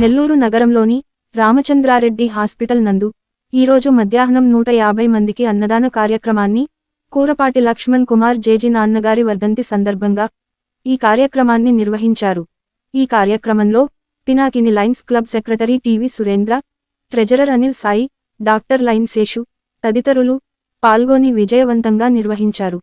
నెల్లూరు నగరంలోని రామచంద్రారెడ్డి హాస్పిటల్ నందు ఈరోజు మధ్యాహ్నం నూట యాభై మందికి అన్నదాన కార్యక్రమాన్ని కూరపాటి లక్ష్మణ్ కుమార్ జేజీ నాన్నగారి వర్ధంతి సందర్భంగా ఈ కార్యక్రమాన్ని నిర్వహించారు. ఈ కార్యక్రమంలో Pinakini lions club secretary TV Surendra treasurer Anil Sai doctor lion Seshu తదితరులు పాల్గొని విజయవంతంగా నిర్వహించారు.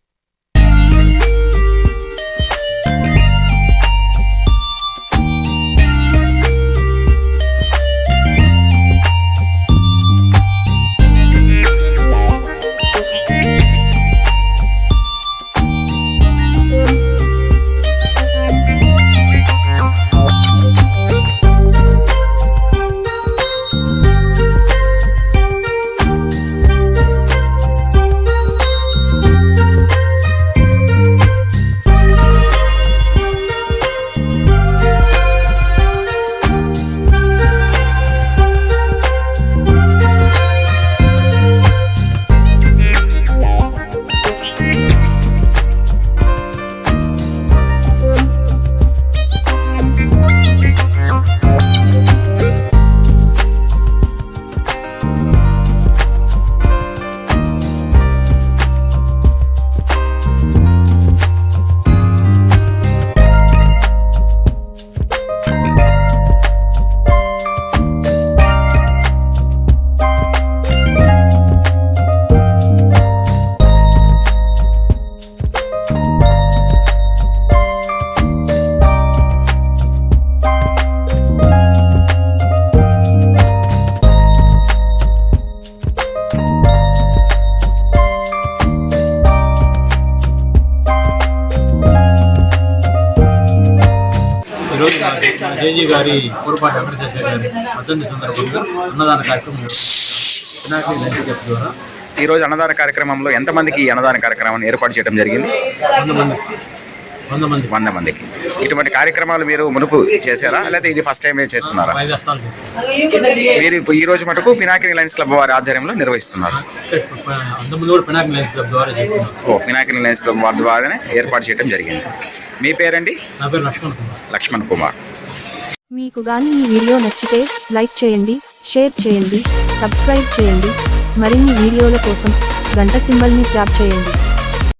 ఈరోజు జేజీ గారి పూర్వపాటి వెంకటేశ్వర గారి వర్ధంతి సందర్భంగా అన్నదాన కార్యక్రమం పినాకిని లంచ్ ద్వారా ఈ రోజు అన్నదాన కార్యక్రమంలో ఎంతమందికి ఈ అన్నదాన కార్యక్రమాన్ని ఏర్పాటు చేయడం జరిగింది? వంద మంది. వంద మంది. వంద మందికి. ఇటువంటి కార్యక్రమాలు మీరు మునుపు చేశారా? లేకపోతే ఇది ఫస్ట్ టైం చేస్తున్నారా? మీరు ఇప్పుడు ఈ రోజు మటుకు పినాకిని లయన్స్ క్లబ్ వారి ఆధ్వర్యంలో నిర్వహిస్తున్నారు. ఓ పినాకిని లయన్స్ క్లబ్ వారి ద్వారానే ఏర్పాటు చేయడం జరిగింది. మీ పేరండి? నా పేరు లక్ష్మణ్ కుమార్. లక్ష్మణ్ కుమార్. మీకు గాని ఈ వీడియో నచ్చితే లైక్ చేయండి షేర్ చేయండి సబ్స్క్రైబ్ చేయండి. మరిన్ని వీడియోల కోసం గంట సింబల్ని ట్యాప్ చేయండి.